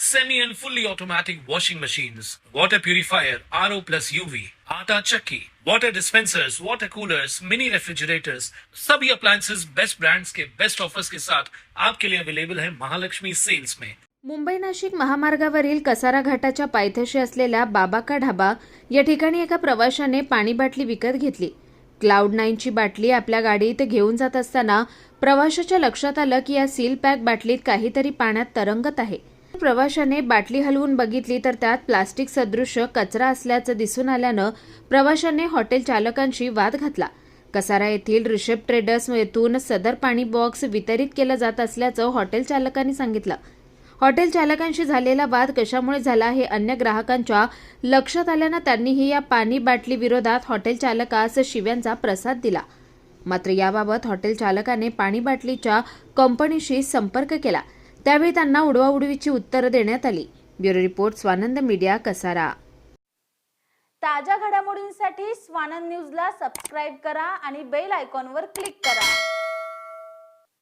semi and fully automatic washing machines, water purifier, RO plus UV, आटा चक्की, water dispensers, water coolers, mini refrigerators, सभी appliances best brands के best offers के साथ आपके लिए अवेलेबल है महालक्ष्मी सेल्स में। मुंबई नाशिक महामार्गावरील कसारा घाटाच्या पायथ्याशी असलेल्या बाबाका ढाबा या ठिकाणी एका प्रवाशाने पाणी बाटली विकत घेतली. क्लाउड नाईनची बाटली आपल्या गाडीत घेऊन जात असताना प्रवाशाच्या लक्षात आलं की या सील पॅक बाटलीत काहीतरी पाण्यात तरंगत आहे. प्रवाशाने बाटली हलवून बघितली तर त्यात प्लास्टिक सदृश कचरा असल्याचं दिसून आल्यानं प्रवाशाने हॉटेल चालकांशी वाद घातला. कसारा येथील रिषभ ट्रेडर्स येथून सदर पाणी बॉक्स वितरित केलं जात असल्याचं हॉटेल चालकांनी सांगितलं. हॉटेल चालकांशी झालेला वाद कशामुळे झाला हे अन्य ग्राहकांच्या लक्षात आल्यानं त्यांनीही या पाणी बाटली विरोधात हॉटेल चालकास शिव्यांचा प्रसाद दिला. मात्र याबाबत हॉटेल चालकाने पाणी बाटलीच्या कंपनीशी संपर्क केला. त्यावेळी त्यांना उडवाउडवीची उत्तरं देण्यात आली. Bureau report Swanand media Kasara. ताज्या घडामोडींसाठी स्वानंद न्यूजला सबस्क्राईब करा आणि बेल आयकॉनवर क्लिक करा.